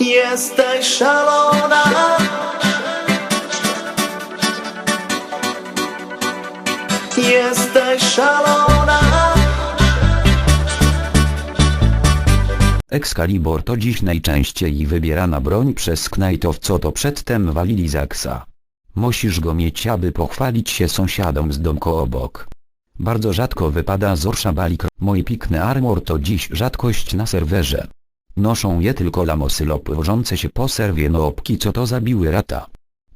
Jesteś szalona Jesteś szalona Excalibur to dziś najczęściej wybierana broń przez knajtów co to przedtem walili Zaksa. Musisz go mieć aby pochwalić się sąsiadom z domku obok. Bardzo rzadko wypada Zorsza Balik. Mój pikny armor to dziś rzadkość na serwerze. Noszą je tylko lamosy lopłące się po serwie nopki co to zabiły rata.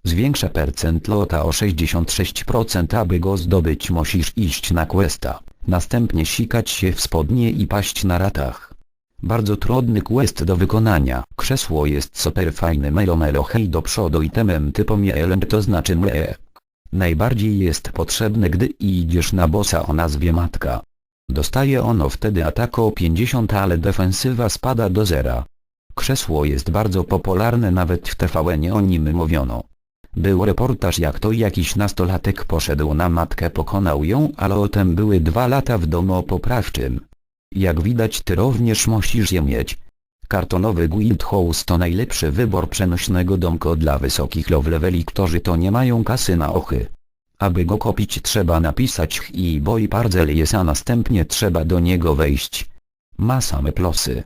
Zwiększa percent lota o 66% aby go zdobyć musisz iść na questa, następnie sikać się w spodnie i paść na ratach. Bardzo trudny quest do wykonania. Krzesło jest super fajne melo melo hej do przodu itemem typom jeleń to znaczy mle. Najbardziej jest potrzebne gdy idziesz na bossa o nazwie matka. Dostaje ono wtedy atak o 50 ale defensywa spada do zera. Krzesło jest bardzo popularne nawet w TVN o nim mówiono. Był reportaż jak to jakiś nastolatek poszedł na matkę pokonał ją ale o tem były dwa lata w domu poprawczym. Jak widać ty również musisz je mieć. Kartonowy Guild House to najlepszy wybór przenośnego domko dla wysokich low leveli którzy to nie mają kasy na ochy. Aby go kupić trzeba napisać ch i boy parcel jest a następnie trzeba do niego wejść. Ma same plosy.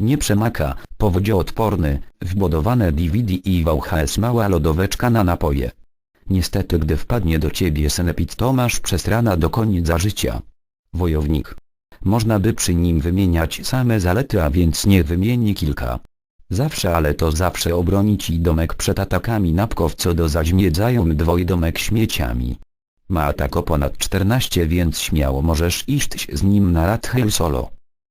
Nie przemaka, powodzioodporny, wbudowane DVD i VHS mała lodóweczka na napoje. Niestety gdy wpadnie do ciebie senepit to masz przesrana do końca życia. Wojownik. Można by przy nim wymieniać same zalety a więc nie wymieni kilka. Zawsze ale to zawsze obroni ci domek przed atakami napków co do zaźmiedzają dwojdomek śmieciami. Ma atak o ponad 14 więc śmiało możesz iść z nim na Radhel solo.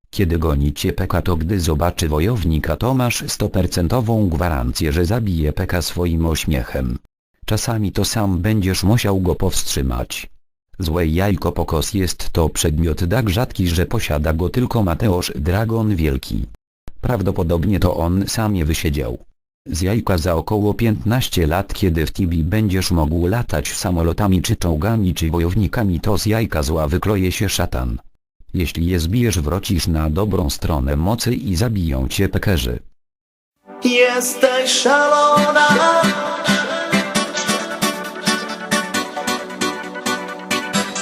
Kiedy goni cię Peka to gdy zobaczy wojownika to masz 100% gwarancję że zabije Peka swoim ośmiechem. Czasami to sam będziesz musiał go powstrzymać. Złe jajko pokos jest to przedmiot tak rzadki że posiada go tylko Mateusz Dragon Wielki. Prawdopodobnie to on sam je wysiedział. Z jajka za około 15 lat kiedy w Tibi będziesz mógł latać samolotami czy czołgami czy wojownikami to z jajka zła wykroje się szatan. Jeśli je zbijesz wrócisz na dobrą stronę mocy i zabiją cię pekerzy. Jesteś szalona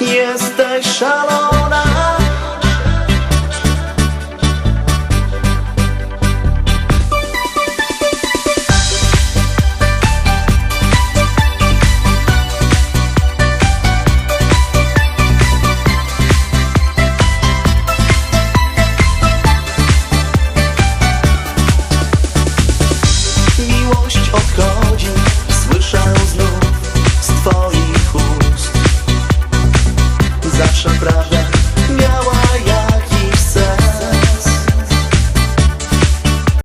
Jesteś szalona love.